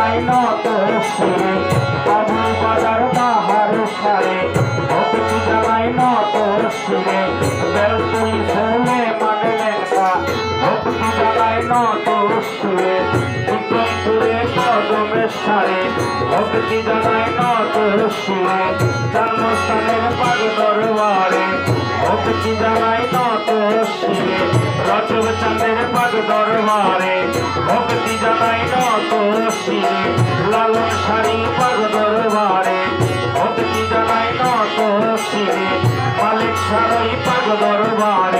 জানাই নত শিরে বাবু বাজার বাহার সারে ভক্তি জানাই নত শিরে বেলপুরি ছেলে মানলেন কা ভক্তি জানাই নত শিরে বিক্রমপুরে কদমের সারে ভক্তি জানাই নত শিরে জন্মস্থানের পাগ দরবারে ভক্তি জানাই নত শিরে রজব চাঁদের পাগ দরবারে লালন শাড়ি পাগ দরবারে ভক্তি জানাই নত শিরে মালিক সারাই পাগ দরবারে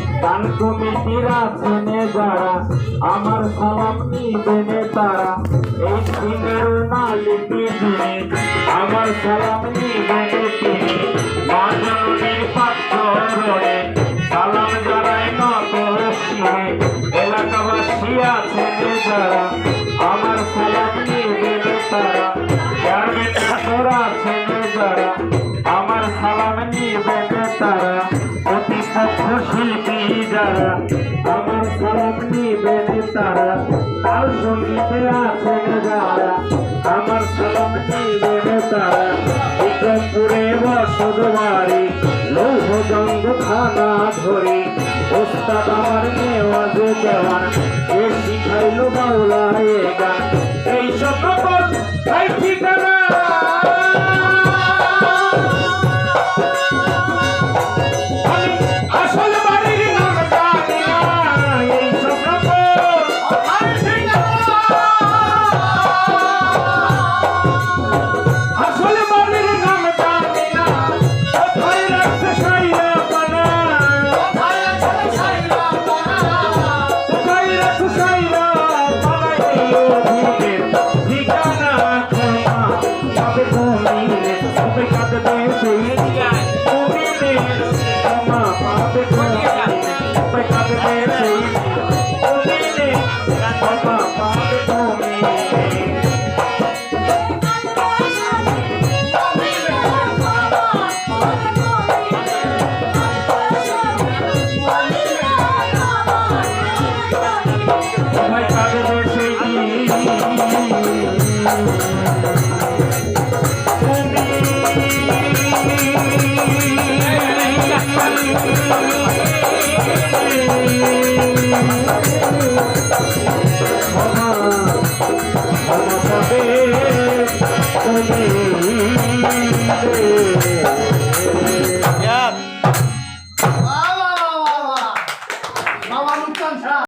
গান কমিটির আছেন যারা, আমার সালাম নিবেন তারা এই দিনের মালিক যিনি আমার সালাম নিবেন তিনি মা জননীর পাত্র রয়ে সালাম জানাই নত শিরে এলাকাবাসী আছেন যারা আমার সালাম নিবেন তারা তারা বিক্রমপুরে বসত বাড়ি লৌহজঙ্গ থানা ধরে। ওস্তাদ আমার নেওয়াজে দেওয়ান এ শিখাইল 这等于属于 বাবা বাবা